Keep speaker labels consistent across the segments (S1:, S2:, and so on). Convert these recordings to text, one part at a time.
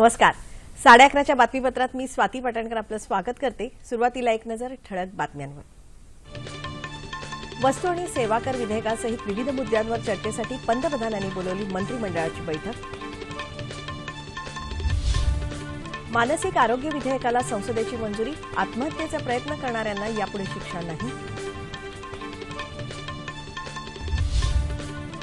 S1: नमस्कार. साडे अकराच्या बातमीपत्रात मी स्वाती पाटणकर आपलं स्वागत करते. सुरुवातीला एक नजर ठळक बातम्यांवर. वस्तू आणि सेवा कर विधेयकासहित विविध मुद्द्यांवर चर्चेसाठी पंतप्रधानांनी बोलवली मंत्रिमंडळाची बैठक. मानसिक आरोग्य विधेयकाला संसदेची मंजुरी आत्महत्येचा प्रयत्न करणाऱ्यांना यापुढे शिक्षा नाही.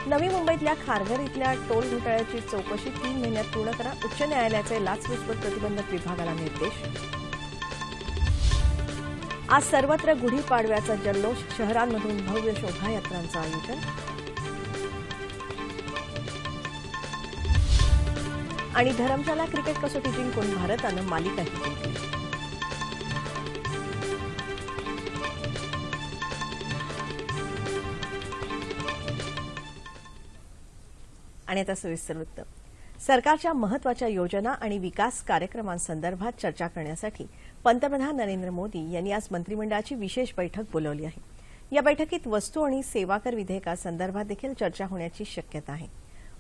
S1: नवी मुंबईतल्या खारघर इथल्या टोल घोटाळ्याची चौकशी तीन महिन्यात पूर्ण करा. उच्च न्यायालयाचे लाचलुचपत प्रतिबंधक विभागाला निर्देश. आज सर्वत्र गुढीपाडव्याचा जल्लोष. शहरांमधून भव्य शोभायात्रांचं आयोजन. आणि धरमशाला क्रिकेट कसोटी जिंकून भारतानं मालिकाही जिंकली आणि आता सविस्तर वृत्त सरकारच्या महत्त्वाच्या योजना आणि विकास कार्यक्रमांसंदर्भात चर्चा करण्यासाठी पंतप्रधान नरेंद्र मोदी यांनी आज मंत्रिमंडळाची विशेष बैठक बोलावली आहे. या बैठकीत वस्तू आणि सेवा कर विधेयकासंदर्भात देखील चर्चा होण्याची शक्यता आहे.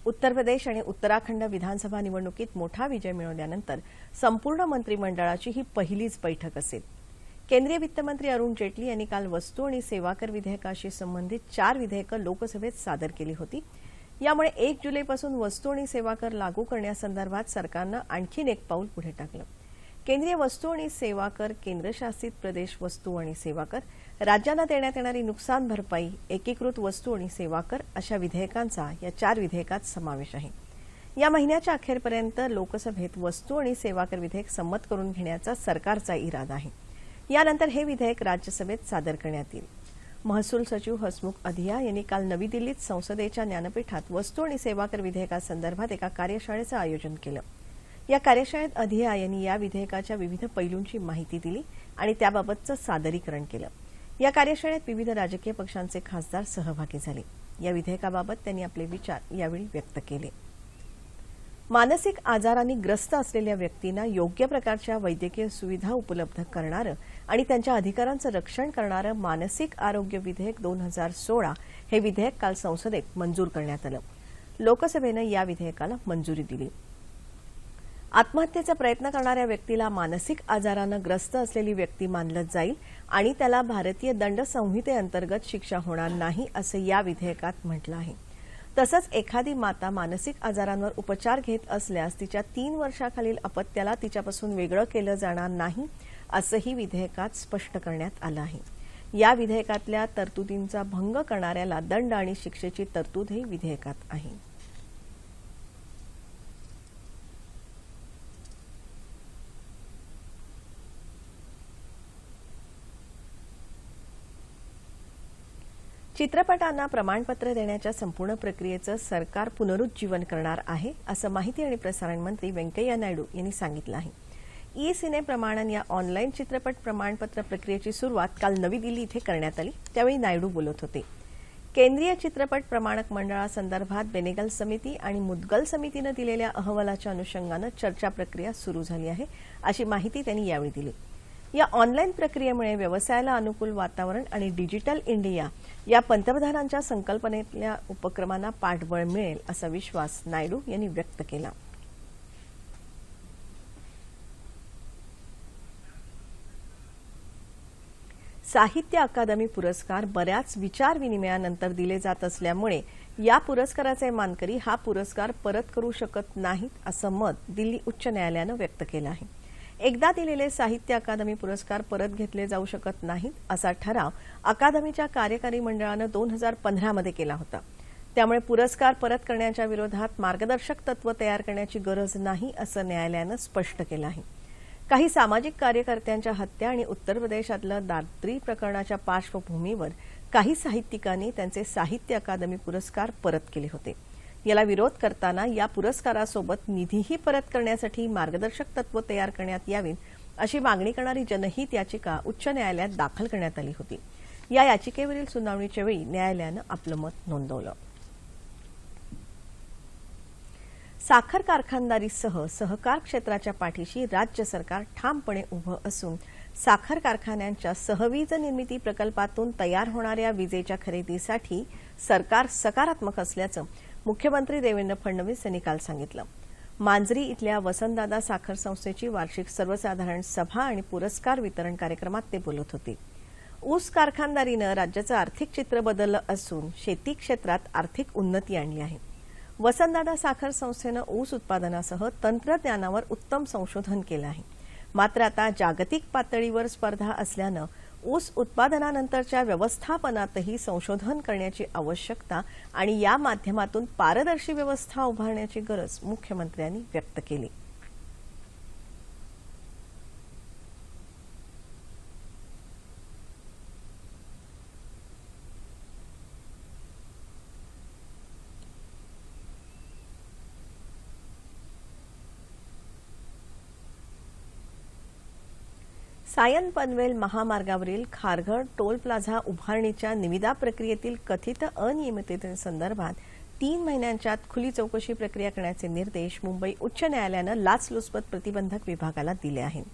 S1: उत्तर प्रदेश आणि उत्तराखंड विधानसभा निवडणुकीत मोठा विजय मिळवल्यानंतर संपूर्ण मंत्रिमंडळाची ही पहिलीच बैठक असेल. केंद्रीय वित्तमंत्री अरुण जेटली यांनी काल वस्तू आणि सेवा कर विधेयकाशी संबंधित चार विधेयकं लोकसभेत सादर केली होती. यामुळे एक जुलैपासून वस्तू आणि सेवा कर लागू करण्यासंदर्भात सरकारनं आणखीन एक पाऊल पुढे टाकलं. केंद्रीय वस्तू आणि सेवा कर केंद्रशासित प्रदेश वस्तू आणि सेवा कर राज्यांना देण्यात येणारी नुकसान भरपाई एकीकृत वस्तू आणि सेवा कर अशा विधेयकांचा या चार विधेयकात समावेश आहे. या महिन्याच्या अखेरपर्यंत लोकसभेत वस्तू आणि सेवा कर विधेयक संमत करून घेण्याचा सरकारचा इरादा आहे. यानंतर हे विधेयक राज्यसभेत सादर करण्यात येईल. महसूल सचिव हसमुख अधिया यांनी काल नवी दिल्लीत संसदेच्या ज्ञानपीठात वस्तू आणि सेवा कर विधेयकासंदर्भात एका कार्यशाळेचं आयोजन केलं. या कार्यशाळेत अधिया यांनी या विधेयकाच्या विविध पैलूंची माहिती दिली आणि त्याबाबतचं सादरीकरण केलं. या कार्यशाळेत विविध राजकीय पक्षांचे खासदार सहभागी झाले. या विधेयकाबाबत त्यांनी आपले विचार यावेळी व्यक्त केले. मानसिक आजारांनी ग्रस्त असलेल्या व्यक्तींना योग्य प्रकारच्या वैद्यकीय सुविधा उपलब्ध करणारं आणि त्यांच्या अधिकारांचं रक्षण करणारं मानसिक आरोग्य विधेयक दोन हजार सोळा हे विधेयक काल संसदेत मंजूर करण्यात आलं. लोकसभेनं या विधेयकाला मंजुरी दिली. आत्महत्येचा प्रयत्न करणाऱ्या व्यक्तीला मानसिक आजारानं ग्रस्त असलेली व्यक्ती मानलं जाईल आणि त्याला भारतीय दंड संहितेअंतर्गत शिक्षा होणार नाही असं या विधेयकात म्हटलं आहे. तसंच एखादी माता मानसिक आजारांवर उपचार घेत असल्यास तिच्या तीन वर्षाखालील अपत्याला तिच्यापासून वेगळं केलं जाणार नाही असंही विधेयकात स्पष्ट करण्यात आलं आहे. या विधेयकातल्या तरतुदींचा भंग करणाऱ्याला दंड आणि शिक्षेची तरतूदही विधेयकात आहे. चित्रपटांना प्रमाणपत्र देण्याच्या संपूर्ण प्रक्रियेचं सरकार पुनरुज्जीवन करणार आहे असं माहिती आणि प्रसारण मंत्री व्यंकय्या नायडू यांनी सांगितलं आहे. ई सिने प्रमाणन या ऑनलाईन चित्रपट प्रमाणपत्र प्रक्रियेची सुरुवात काल नवी दिल्ली इथे करण्यात आली त्यावेळी नायडू बोलत होते. केंद्रीय चित्रपट प्रमाणक मंडळासंदर्भात बेनेगल समिती आणि मुदगल समितीनं दिलेल्या अहवालाच्या अनुषंगानं चर्चा प्रक्रिया सुरू झाली आहे अशी माहिती त्यांनी यावेळी दिली. या ऑनलाईन प्रक्रियेमुळे व्यवसायाला अनुकूल वातावरण आणि डिजिटल इंडिया या पंतप्रधानांच्या संकल्पनेतल्या उपक्रमांना पाठबळ मिळेल असा विश्वास नायडू यांनी व्यक्त केला. साहित्य अकादमी पुरस्कार बऱ्याच विचारविनिमयानंतर दिले जात असल्यामुळे या पुरस्काराचे मानकरी हा पुरस्कार परत करू शकत नाहीत असं मत दिल्ली उच्च न्यायालयानं व्यक्त केलं आहे. एकदा दिलेले साहित्य अकादमी पुरस्कार परत घेतले जाऊ शकत नाहीत असा ठराव अकादमीच्या कार्यकारी मंडळानं दोन हजार पंधरामध्ये केला होता. त्यामुळे पुरस्कार परत करण्याच्या विरोधात मार्गदर्शक तत्व तयार करण्याची गरज नाही असं न्यायालयानं स्पष्ट केलं आहे. काही सामाजिक कार्यकर्त्यांच्या हत्या आणि उत्तर प्रदेशातलं दात्री प्रकरणाच्या पार्श्वभूमीवर काही साहित्यिकांनी त्यांचे साहित्य अकादमी पुरस्कार परत केले होते. याला विरोध करताना या पुरस्कारासोबत निधीही परत करण्यासाठी मार्गदर्शक तत्व तयार करण्यात यावीत अशी मागणी करणारी जनहित याचिका उच्च न्यायालयात दाखल करण्यात आली होती. या याचिकेवरील सुनावणीच्या वेळी न्यायालयानं आपलं मत नोंदवलं. साखर कारखानदारीसह सहकार क्षेत्राच्या पाठीशी राज्य सरकार ठामपणे उभं असून साखर कारखान्यांच्या सहवीज निर्मिती प्रकल्पातून तयार होणाऱ्या विजेच्या खरेदीसाठी सरकार सकारात्मक असल्याचं मुख्यमंत्री देवेंद्र फडणवीस यांनी काल सांगितलं. मांजरी इथल्या वसंतदादा साखर संस्थेची वार्षिक सर्वसाधारण सभा आणि पुरस्कार वितरण कार्यक्रमात ते बोलत होते. ऊस कारखानदारीनं राज्याचं आर्थिक चित्र बदललं असून शेती क्षेत्रात आर्थिक उन्नती आणली आहे. वसंतदादा साखर संस्थेनं ऊस उत्पादनासह तंत्रज्ञानावर उत्तम संशोधन केलं आहे. मात्र आता जागतिक पातळीवर स्पर्धा असल्यानं ऊस उत्पादनानंतरच्या व्यवस्थापनातही संशोधन करण्याची आवश्यकता आणि या माध्यमातून पारदर्शी व्यवस्था उभारण्याची गरज मुख्यमंत्र्यांनी व्यक्त केली. सायन पनवेल महामार्गावरील खारघर टोल प्लाझा उभारणीच्या निविदा प्रक्रियेतील कथित अनियमिततेसंदर्भात तीन महिन्यांच्या खुली चौकशी प्रक्रिया करण्याचे निर्देश मुंबई उच्च न्यायालयानं लाचलुचपत प्रतिबंधक विभागाला दिले आहेत.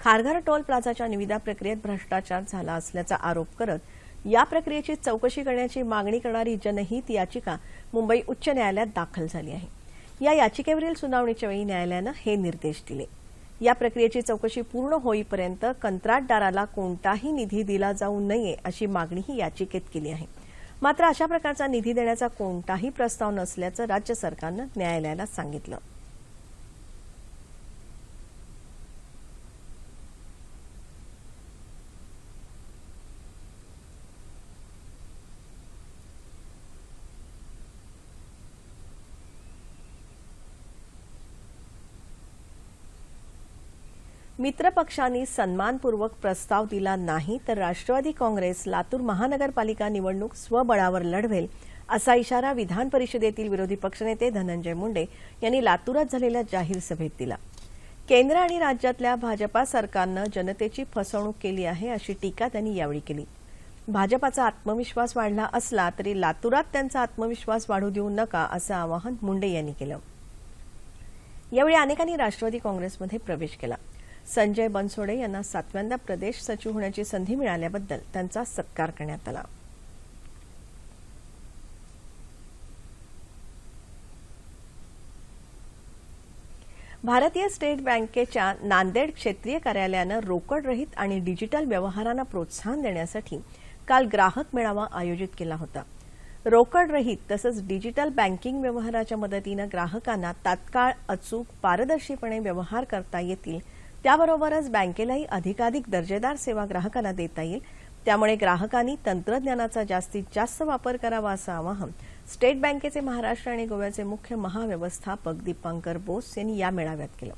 S1: खारघर टोल प्लाझाच्या निविदा प्रक्रियेत भ्रष्टाचार झाला असल्याचा आरोप करत या प्रक्रियेची चौकशी करण्याची मागणी करणारी जनहित याचिका मुंबई उच्च न्यायालयात दाखल झाली आहे. या याचिकेवरील सुनावणीच्या वेळी न्यायालयानं हे निर्देश दिले. या प्रक्रियेची चौकशी पूर्ण होईपर्यंत कंत्राटदाराला कोणताही निधी दिला जाऊ नये अशी मागणीही याचिकेत केली आहे. मात्र अशा प्रकारचा निधी देण्याचा कोणताही प्रस्ताव नसल्याचं राज्य सरकारनं न्यायालयाला सांगितलं. मित्रपक्षांनी सन्मानपूर्वक प्रस्ताव दिला नाही तर राष्ट्रवादी काँग्रेस लातूर महानगरपालिका निवडणूक स्वबळावर लढवेल असा इशारा विधान परिषदेतील विरोधी पक्षनेते धनंजय मुंडे यांनी लातूरात झालेल्या जाहीर सभेत दिला. केंद्र आणि राज्यातल्या भाजपा सरकारनं जनतेची फसवणूक केली आहे अशी टीका त्यांनी यावेळी केली. भाजपाचा आत्मविश्वास वाढला असला तरी लातूरात त्यांचा आत्मविश्वास वाढू देऊ नका असं आवाहन मुंडे यांनी केलं. यावेळी अनेकांनी राष्ट्रवादी काँग्रेसमध्ये प्रवेश केला. संजय बनसोडे यांना सातव्यांदा प्रदेश सचिव होण्याची संधी मिळाल्याबद्दल त्यांचा सत्कार करण्यात आला. भारतीय स्टेट बँकेच्या नांदेड क्षेत्रीय कार्यालयानं रोकडरहित आणि डिजिटल व्यवहारांना प्रोत्साहन देण्यासाठी काल ग्राहक मेळावा आयोजित केला होता. रोकडरहित तसंच डिजिटल बँकिंग व्यवहाराच्या मदतीनं ग्राहकांना तात्काळ अचूक पारदर्शीपणे व्यवहार करता येतील त्याबरोबरच बँकेलाही अधिकाधिक दर्जेदार सेवा ग्राहकांना देता येईल. त्यामुळे ग्राहकांनी तंत्रज्ञानाचा जास्तीत जास्त वापर करावा असं आवाहन स्टेट बँकेचे महाराष्ट्र आणि गोव्याचे मुख्य महाव्यवस्थापक दीपांकर बोस यांनी या मेळाव्यात केलं.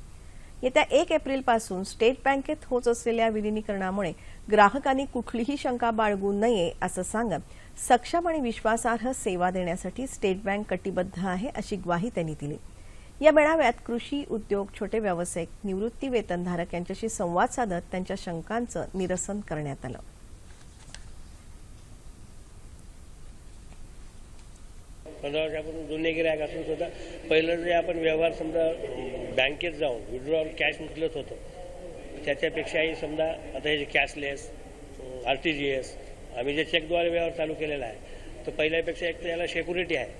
S1: येत्या एक एप्रिलपासून स्टेट बँकेत होत असलेल्या विलिनीकरणामुळे ग्राहकांनी कुठलीही शंका बाळगू नये असं सांगत सक्षम आणि विश्वासार्ह सेवा देण्यासाठी स्टेट बँक कटिबद्ध आहे अशी ग्वाही त्यांनी दिली. या मेळाव्यात कृषी उद्योग छोटे व्यावसायिक निवृत्ती वेतनधारक यांच्याशी संवाद साधत त्यांच्या शंकांचं निरसन करण्यात आलं.
S2: पंधरा वर्षापासून जुने गिरायक असून सुद्धा पहिलं जे आपण व्यवहार समजा बँकेत जाऊन विड्रॉल कॅश उचलत होतो. त्याच्यापेक्षाही समजा आता हे जे cashless R T G S आम्ही जे चेकद्वारे व्यवहार चालू केलेला आहे तर पहिल्यापेक्षा एक तर याला सेक्युरिटी आहे.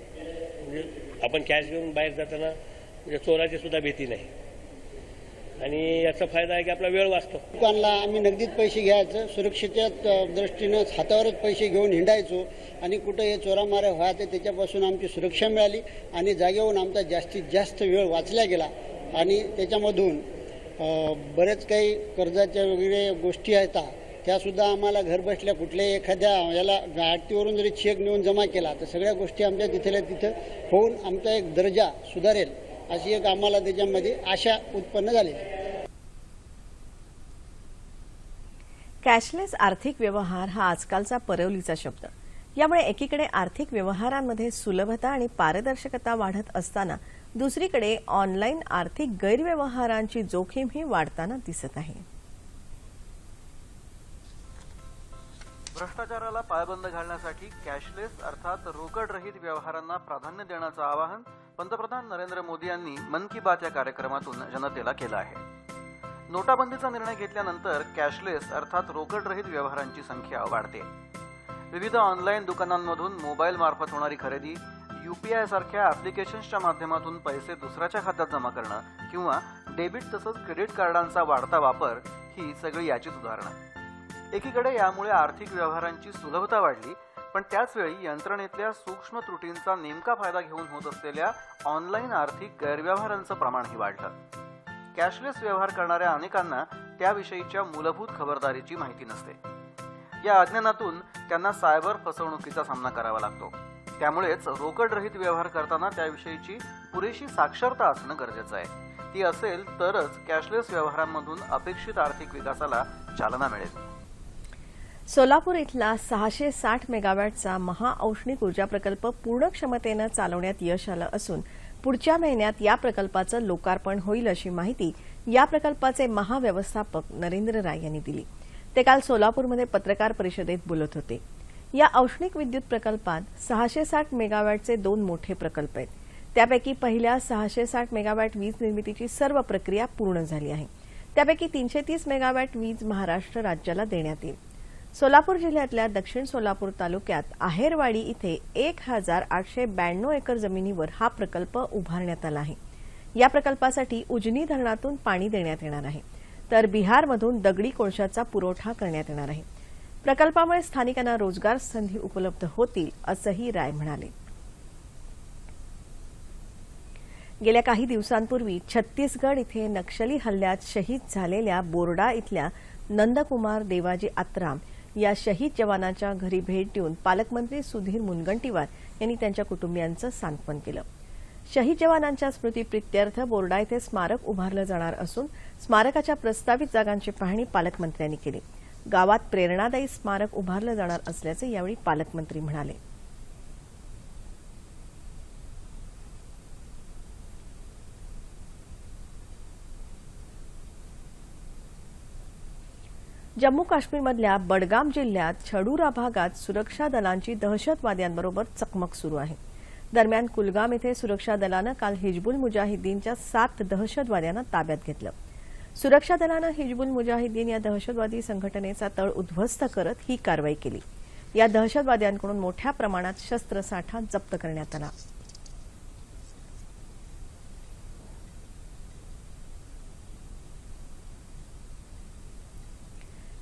S2: म्हणजे आपण कॅश घेऊन बाहेर जाताना म्हणजे चोराची सुद्धा भीती नाही. आणि याचा फायदा आहे की आपला वेळ वाचतो.
S3: दुकानला आम्ही नगदीत पैसे घ्यायचं सुरक्षेच्या अ, दृष्टीनं हातावरच पैसे घेऊन हिंडायचो. आणि कुठं हे चोरामाऱ्या व्हायचं त्याच्यापासून आमची सुरक्षा मिळाली. आणि जागेवरून आमचा जास्तीत जास्त वेळ वाचला गेला. आणि त्याच्यामधून बरेच काही कर्जाच्या वगैरे गोष्टी आहेत. त्यासुद्धा आम्हाला घर बसल्या कुठल्याही एखाद्या याला आरतीवरून जरी चेक नेऊन जमा केला तर सगळ्या गोष्टी आमच्या तिथल्या तिथं होऊन आमचा एक दर्जा सुधारेल. अशी एक आम्हाला त्याच्यामध्ये आशा उत्पन्न झालेली
S1: कॅशलेस आर्थिक व्यवहार हा आजकालचा परवलीचा शब्द. यामुळे एकीकडे आर्थिक व्यवहारांमध्ये सुलभता आणि पारदर्शकता वाढत असताना दुसरीकडे ऑनलाईन आर्थिक गैरव्यवहारांची जोखीमही वाढताना दिसत आहे.
S4: भ्रष्टाचाराला पायबंद घालण्यासाठी कॅशलेस अर्थात रोकडरहित व्यवहारांना प्राधान्य देण्याचं आवाहन पंतप्रधान नरेंद्र मोदी यांनी मन की बात या कार्यक्रमातून जनतेला केलं आहे. नोटाबंदीचा निर्णय घेतल्यानंतर कॅशलेस अर्थात रोकडरहित व्यवहारांची संख्या वाढते. विविध ऑनलाईन दुकानांमधून मोबाईल मार्फत होणारी खरेदी युपीआय सारख्या ऍप्लिकेशन्सच्या माध्यमातून पैसे दुसऱ्याच्या खात्यात जमा करणं किंवा डेबिट तसंच क्रेडिट कार्डांचा वाढता वापर ही सगळी याचीच उदाहरणं. एकीकडे यामुळे आर्थिक व्यवहारांची सुलभता वाढली पण त्याचवेळी यंत्रणेतल्या सूक्ष्म त्रुटींचा नेमका फायदा घेऊन होत असलेल्या ऑनलाईन आर्थिक गैरव्यवहारांचं प्रमाणही वाढलं. कॅशलेस व्यवहार करणाऱ्या अनेकांना त्याविषयीच्या मूलभूत खबरदारीची माहिती नसते. या अज्ञानातून त्यांना सायबर फसवणुकीचा सामना करावा लागतो. त्यामुळेच रोकडरहित व्यवहार करताना त्याविषयीची पुरेशी साक्षरता असणं गरजेचं आहे. ती असेल तरच कॅशलेस व्यवहारांमधून अपेक्षित आर्थिक विकासाला चालना मिळेल.
S1: सोलापूर इथला सहाशे साठ मेगावॅटचा महाऔष्णिक ऊर्जा प्रकल्प पूर्ण क्षमतेनं चालवण्यात यश आलं असून पुढच्या महिन्यात या प्रकल्पाचं लोकार्पण होईल अशी माहिती या प्रकल्पाचे महाव्यवस्थापक नरेंद्र राय यांनी दिली. ते काल सोलापूरमध्ये पत्रकार परिषदेत बोलत होते. या औष्णिक विद्युत प्रकल्पात सहाशे साठ मेगावॅटचे दोन मोठे प्रकल्प आहेत. त्यापैकी पहिल्या सहाशे साठ मेगावॅट वीज निर्मितीची सर्व प्रक्रिया पूर्ण झाली आहे. त्यापैकी तीनशे तीस मेगावॅट वीज महाराष्ट्र राज्याला देण्यात येईल. सोलापूर जिल्ह्यातल्या दक्षिण सोलापूर तालुक्यात आहेरवाडी इथे एक हजार आठशे ब्याण्णव एकर जमिनीवर हा प्रकल्प उभारण्यात आला आहे. या प्रकल्पासाठी उजनी धरणातून पाणी देण्यात येणार आहे. तर बिहारमधून दगडी कोळशाचा पुरवठा करण्यात येणार आहे. प्रकल्पामुळे स्थानिकांना रोजगार संधी उपलब्ध होतील असंही राय म्हणाले. गेल्या काही दिवसांपूर्वी छत्तीसगड इथे नक्षली हल्ल्यात शहीद झालेल्या बोर्डा इथल्या नंदकुमार देवाजी आत्राम या शहीद जवानाच्या घरी भेट देऊन पालकमंत्री सुधीर मुनगंटीवार यांनी त्यांच्या कुटुंबियांचं सांत्वन केलं. शहीद जवानांच्या स्मृतीप्रित्यर्थ बोर्डा इथे स्मारक उभारलं जाणार असून स्मारकाच्या प्रस्तावित जागांची पाहणी पालकमंत्र्यांनी केली. गावात प्रेरणादायी स्मारक उभारलं जाणार असल्याचे यावेळी पालकमंत्री म्हणाले. जम्मू काश्मीरमधल्या बडगाम जिल्ह्यात छडूरा भागात सुरक्षा दलांची दहशतवाद्यांबरोबर चकमक सुरू आहे. दरम्यान कुलगाम इथे सुरक्षा दलानं काल हिजबुल मुजाहिद्दीनच्या सात दहशतवाद्यांना ताब्यात घेतलं. सुरक्षा दलानं हिजबुल मुजाहिद्दीन या दहशतवादी संघटनेचा तळ उद्ध्वस्त करत ही कारवाई केली. या दहशतवाद्यांकडून मोठ्या प्रमाणात शस्त्रसाठा जप्त करण्यात आला.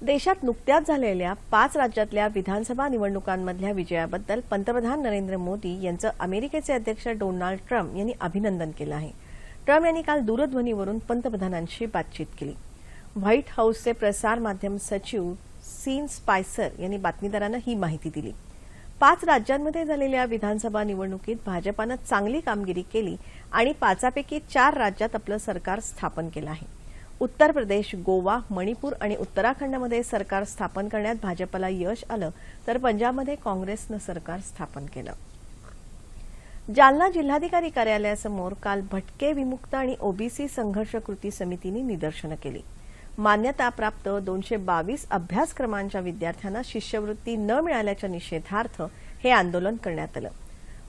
S1: देशात नुकत्याच झालेल्या पाच राज्यातल्या विधानसभा निवडणुकांमधल्या विजयाबद्दल पंतप्रधान नरेंद्र मोदी यांचं अमेरिकेचे अध्यक्ष डोनाल्ड ट्रम्प यांनी अभिनंदन केलं आहे. ट्रम्प यांनी काल दूरध्वनीवरून पंतप्रधानांशी बातचीत केली. व्हाईट हाऊसचे प्रसार माध्यम सचिव सीन स्पायसर यांनी बातमीदारांना ही माहिती दिली. पाच राज्यांमध्ये झालेल्या विधानसभा निवडणुकीत भाजपानं चांगली कामगिरी केली आणि पाचापैकी चार राज्यात आपलं सरकार स्थापन केलं आहे. उत्तर प्रदेश गोवा मणिपूर आणि उत्तराखंडमध्ये सरकार स्थापन करण्यात भाजपला यश आलं तर पंजाबमध्ये काँग्रेसनं सरकार स्थापन केलं. जालना जिल्हाधिकारी कार्यालयासमोर काल भटके विमुक्त आणि ओबीसी संघर्ष कृती समितीने निदर्शनं केली. मान्यताप्राप्त दोनशे बावीस अभ्यासक्रमांच्या विद्यार्थ्यांना शिष्यवृत्ती न मिळाल्याच्या निषेधार्थ हे आंदोलन करण्यात आलं.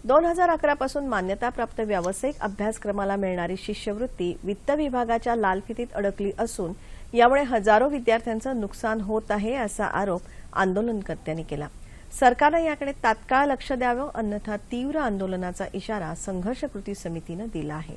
S1: दोन हजार अकरापासून मान्यताप्राप्त व्यावसायिक अभ्यासक्रमाला मिळणारी शिष्यवृत्ती वित्त विभागाच्या लालफितीत अडकली असून यामुळे हजारो विद्यार्थ्यांचं नुकसान होत आहे असा आरोप आंदोलनकर्त्यांनी केला. सरकारनं याकडे तात्काळ लक्ष द्यावं अन्यथा तीव्र आंदोलनाचा इशारा संघर्ष कृती समितीनं दिला आहे.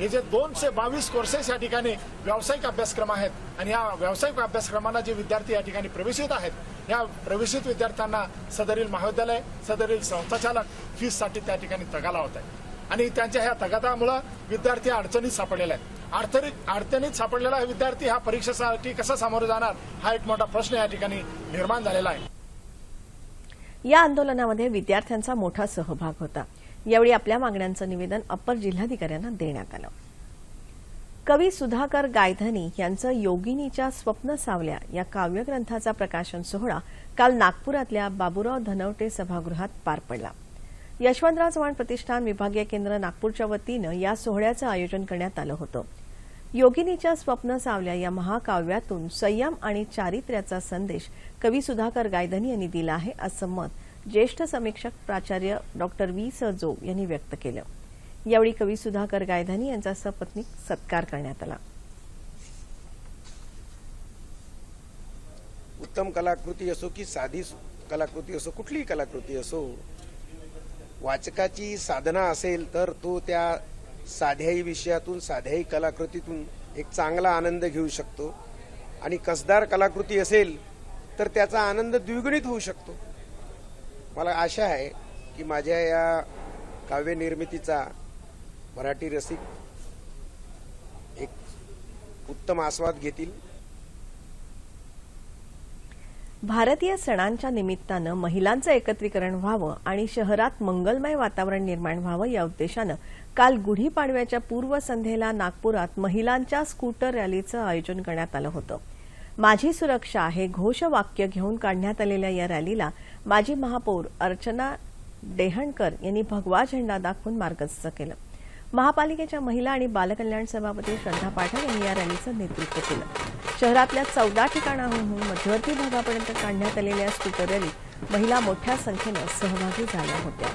S5: हे जे दोनशे बावीस कोर्सेस या ठिकाणी व्यावसायिक अभ्यासक्रम आहेत आणि या व्यावसायिक अभ्यासक्रमांना जे विद्यार्थी या ठिकाणी प्रवेशित आहेत या प्रवेशित विद्यार्थ्यांना सदरील महाविद्यालय सदरील संस्थाचालक फीससाठी त्या ठिकाणी तगाला होत आहे आणि त्यांच्या ह्या तगादामुळं विद्यार्थी अडचणीत सापडलेले आहेत. अडचणीत अडचणीत सापडलेला विद्यार्थी हा परीक्षेसाठी कसा सामोरे जाणार हा एक मोठा प्रश्न या ठिकाणी निर्माण झालेला आहे.
S1: या आंदोलनामध्ये विद्यार्थ्यांचा मोठा सहभाग होता. यावेळी आपल्या मागण्यांचं निवेदन अप्पर जिल्हाधिकाऱ्यांना देण्यात आलं. कवी सुधाकर गायधनी यांचं योगिनीच्या स्वप्न सावल्या या काव्यग्रंथाचा प्रकाशन सोहळा काल नागपुरातल्या बाबुराव धनवटे सभागृहात पार पडला. यशवंतराव चव्हाण प्रतिष्ठान विभागीय केंद्र नागपूरच्या वतीनं या सोहळ्याचं आयोजन करण्यात आलं होतं. योगिनीच्या स्वप्न सावल्या या महाकाव्यातून संयम आणि चारित्र्याचा संदेश कवी सुधाकर गायधनी यांनी दिला आहे असं मत ज्येष्ठ समीक्षक प्राचार्य डॉक्टर व्ही स जोग यांनी व्यक्त केलं. यावेळी कवी सुधाकर गायधानी यांचा सपत्नीक सत्कार करण्यात आला.
S6: उत्तम कलाकृती असो की साधी कलाकृती असो कुठलीही कलाकृती असो वाचकाची साधना असेल तर तो त्या साध्याही विषयातून साध्याही कलाकृतीतून एक चांगला आनंद घेऊ शकतो. आणि कसदार कलाकृती असेल तर त्याचा आनंद द्विगुणित होऊ शकतो. मला आशा आहे की माझ्या या काव्यनिर्मितीचा मराठी रसिक एक उत्तम आस्वाद घेतील.
S1: भारतीय सणांच्या निमित्तानं महिलांचं एकत्रीकरण व्हावं आणि शहरात मंगलमय वातावरण निर्माण व्हावं या उद्देशानं काल गुढीपाडव्याच्या पूर्वसंध्येला नागपुरात महिलांच्या स्कूटर रॅलीचं आयोजन करण्यात आलं होतं. माझी सुरक्षा हे घोषवाक्य घेऊन काढण्यात आलेल्या या रॅलीला माजी महापौर अर्चना डेहणकर यांनी भगवा झेंडा दाखवून मार्गस्थ केलं. महापालिकेच्या महिला आणि बालकल्याण सभापती श्रद्धा पाठक यांनी या रॅलीचं नेतृत्व केलं. शहरातल्या चौदा ठिकाणाहून मध्यवर्ती भागापर्यंत काढण्यात आलेल्या स्कूटर रॅलीत महिला मोठ्या संख्येनं सहभागी झाल्या होत्या.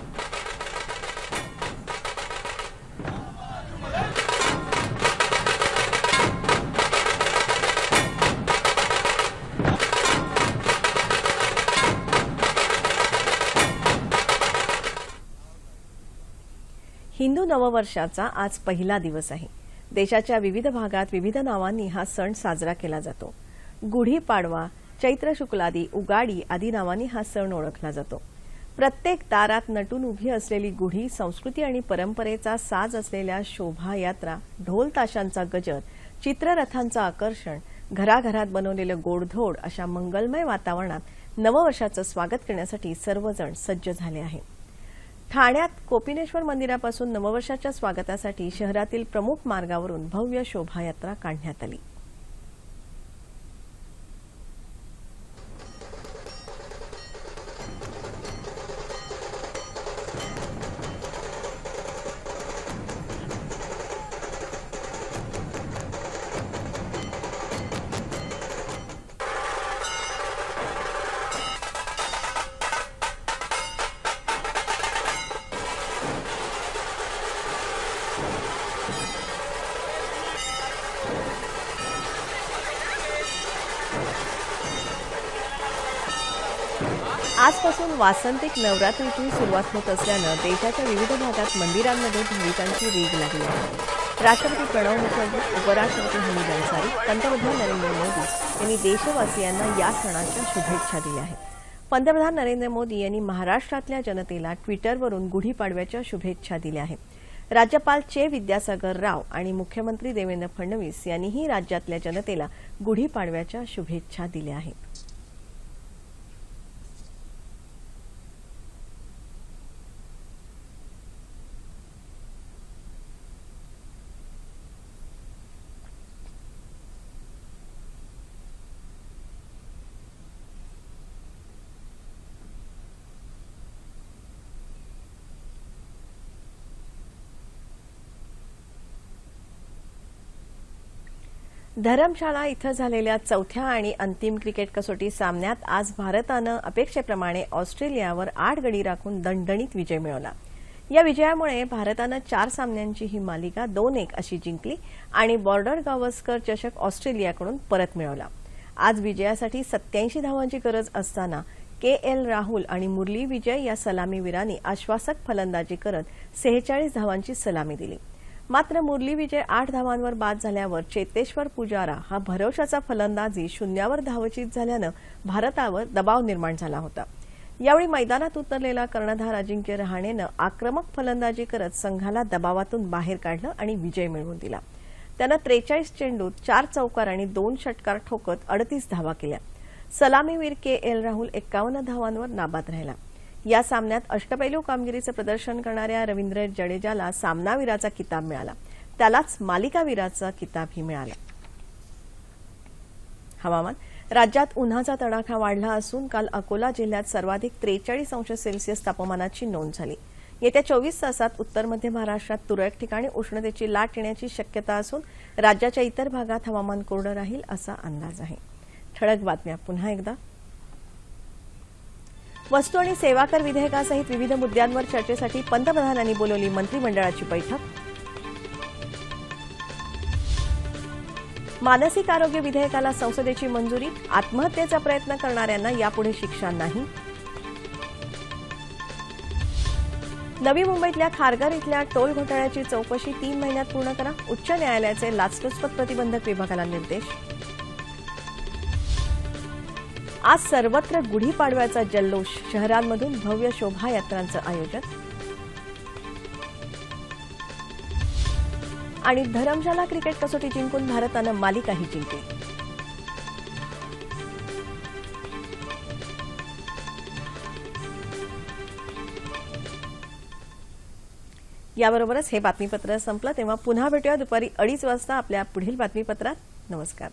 S1: हिंदू नववर्षाचा आज पहिला दिवस आहे. देशाच्या विविध भागात विविध नावांनी हा सण साजरा केला जातो. गुढीपाडवा चैत्र शुक्लादी उगाडी आदी नावांनी हा सण ओळखला जातो. प्रत्येक दारात नटून उभी असलेली गुढी संस्कृती आणि परंपरेचा साज असलेल्या शोभायात्रा ढोल ताशांचा गजर चित्ररथांचं आकर्षण घराघरात बनवलेलं गोडधोड अशा मंगलमय वातावरणात नववर्षाचं स्वागत करण्यासाठी सर्वजण सज्ज झाले आहेत. ठाण्यात कोपिनेश्वर मंदिरापासून नववर्षाच्या स्वागतासाठी शहरातील प्रमुख मार्गावरून भव्य शोभायात्रा काढण्यात आली. आजपासून वासंतिक नवरात्रीची सुरुवात होत असल्यानं देशाच्या विविध भागात मंदिरांमध्ये भाविकांची रीग लागली आहे. राष्ट्रपती प्रणव मुखर्जी उपराष्ट्रपती हमीद अन्सारी पंतप्रधान नरेंद्र मोदी यांनी देशवासियांना या सणाच्या शुभेच्छा दिल्या आहेत. पंतप्रधान नरेंद्र मोदी यांनी महाराष्ट्रातल्या जनतेला ट्विटरवरून गुढीपाडव्याच्या शुभेच्छा दिल्या आहेत. राज्यपाल चे विद्यासागर राव आणि मुख्यमंत्री देवेंद्र फडणवीस यांनीही राज्यातल्या जनतेला गुढीपाडव्याच्या शुभेच्छा दिल्या आहेत. धरमशाळा इथं झालेल्या चौथ्या आणि अंतिम क्रिकेट कसोटी सामन्यात आज भारतानं अपेक्षेप्रमाणे ऑस्ट्रेलियावर आठ गडी राखून दणदणीत विजय मिळवला. या विजयामुळे भारतानं चार सामन्यांची ही मालिका दोन एक अशी जिंकली आणि बॉर्डर गावस्कर चषक ऑस्ट्रेलियाकडून परत मिळवला. आज विजयासाठी सत्याऐंशी धावांची गरज असताना के एल राहुल आणि मुरली विजय या सलामीवीरांनी आश्वासक फलंदाजी करत सेहेचाळीस धावांची सलामी दिली. मात्र मुरली विजय आठ धावांवर बाद झाल्यावर चेतेश्वर पुजारा हा भरवशाचा फलंदाजी शून्यावर धावचित झाल्यानं भारतावर दबाव निर्माण झाला होता. यावेळी मैदानात उतरलेला कर्णधार अजिंक्य रहाणेनं आक्रमक फलंदाजी करत संघाला दबावातून बाहेर काढलं आणि विजय मिळवून दिला. त्यानं त्रेचाळीस चेंडूत चार चौकार आणि दोन षटकार ठोकत अडतीस धावा केल्या. सलामीवीर के एल राहुल एक्कावन्न धावांवर नाबाद राहिला. या सामन्यात अष्टपैलू कामगिरीचं प्रदर्शन करणाऱ्या रवींद्र जडेजाला सामनावीराचा किताब मिळाला. त्यालाच मालिकावीराचा किताबही मिळाला. हवामान. राज्यात उन्हाचा तडाखा वाढला असून काल अकोला जिल्ह्यात सर्वाधिक त्रेचाळीस अंश सेल्सिअस तापमानाची नोंद झाली. येत्या चोवीस तासात उत्तर मध्य महाराष्ट्रात तुरळक ठिकाणी उष्णतेची लाट येण्याची शक्यता असून राज्याच्या इतर भागात हवामान कोरडं राहील असा अंदाज आहे. ठळक बातम्या पुन्हा एकदा. वस्तू आणि सेवा कर विधेयकासहित विविध मुद्द्यांवर चर्चेसाठी पंतप्रधानांनी बोलवली मंत्रिमंडळाची बैठक. मानसिक आरोग्य विधेयकाला संसदेची मंजुरी आत्महत्येचा प्रयत्न करणाऱ्यांना यापुढे शिक्षा नाही. नवी मुंबईतल्या खारघर इथल्या टोल घोटाळ्याची चौकशी तीन महिन्यात पूर्ण करा उच्च न्यायालयाचे लाचलुचपत प्रतिबंधक विभागाला निर्देश. आज सर्वत्र गुढीपाडव्याचा जल्लोष. शहरांमधून भव्य शोभायात्रांचं आयोजन. आणि धरमशाला क्रिकेट कसोटी जिंकून भारतानं मालिकाही जिंकली. याबरोबरच हे बातमीपत्र संपलं. तेव्हा पुन्हा भेटूया दुपारी अडीच वाजता आपल्या पुढील बातमीपत्रात. नमस्कार.